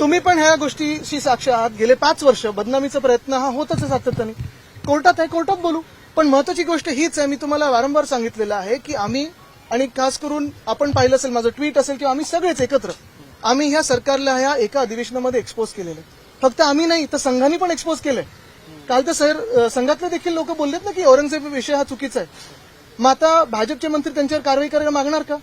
तुम्ही पण ह्या गोष्टीशी साक्ष आहात. गेले पाच वर्ष बदनामीचा प्रयत्न हा होतच सातत्याने. कोर्टात आहे कोर्टात बोलू. पण महत्वाची गोष्ट हीच आहे मी तुम्हाला वारंवार सांगितलेलं आहे की आम्ही आणि खास करून आपण पाहिलं असेल माझं ट्विट असेल किंवा आम्ही सगळेच एकत्र आम्ही ह्या सरकारला ह्या एका अधिवेशनामध्ये एक्सपोज केलेलं फक्त आम्ही नाही तर संघाने पण एक्सपोज केलंय. काल तर सर संघातले देखील लोक बोललेत ना की औरंगजेब विषय हा चुकीचा आहे. मग आता भाजपचे मंत्री त्यांच्यावर कारवाई करायला मागणार का?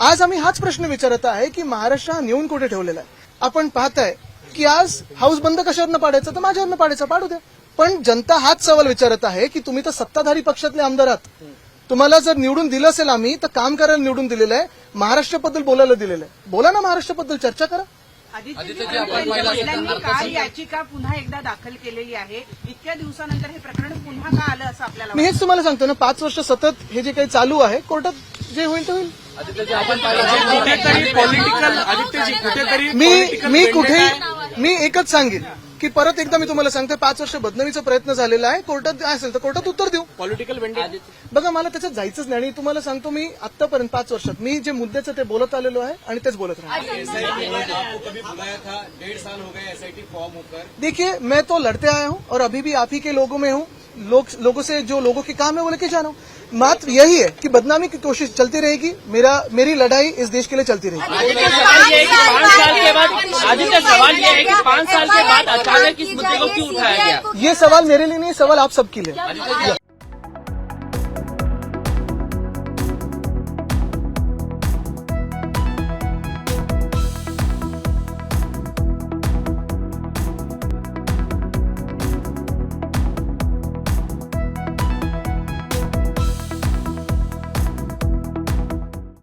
आज आम्ही हाच प्रश्न विचारत आहे की महाराष्ट्र हा नेऊन कुठे ठेवलेला आहे? आपण पाहताय की आज हाऊस बंद कशावरनं पाडायचं? तर माझ्यावरनं पाडायचं. पाडू द्या. पण जनता हाच सवाल विचारत आहे की तुम्ही तर सत्ताधारी पक्षातले आमदार आहात. तुम्हाला जर निवडून दिलं असेल आम्ही तर काम करायला निवडून दिलेलं आहे. महाराष्ट्राबद्दल बोलायला दिलेलं आहे. बोला ना महाराष्ट्राबद्दल चर्चा करा. काल याचिका पुन्हा एकदा दाखल केलेली आहे? इतक्या दिवसानंतर हे प्रकरण पुन्हा का आलं असं आपल्याला मी हेच तुम्हाला सांगतो ना पाच वर्ष सतत हे जे काही चालू आहे कोर्टात जे होईल ते होईल. कुठेतरी पॉलिटिकल आदित्यजी कुठेतरी मी मी कुठे. मी एकच सांगेन की परत एकदा मी तुम्हाला सांगते पाच वर्ष बदनामीचा प्रयत्न झालेला आहे. कोर्टात काय असेल तर कोर्टात उत्तर देऊ. पॉलिटिकल बघा मला त्याच्यात जायचंच नाही आणि तुम्हाला सांगतो मी आतापर्यंत पाच वर्षात. मी जे मुद्द्याचं ते बोलत आलेलो आहे आणि तेच बोलत राहणार. आपको कभी बुलाया था? डेढ़ साल हो गए एसआईटी फॉर्म होकर देखिए मैं तो लड़ते आया हूं और अभी भी आप ही के लोगों में हूं। लोग लोगों से जो लोगों के काम है वो लेके जा रहा हूं। मात्र यही है कि बदनामी की कोशिश चलती रहेगी। मेरा मेरी लड़ाई इस देश के लिए चलती रहेगी। आदित्य सवाल ये है कि पाँच साल के बाद आदित्य सवाल ये है कि पाँच साल के बाद अचानक इस मुद्दे को क्यों उठाया गया? ये सवाल मेरे लिए नहीं सवाल आप सबके लिए।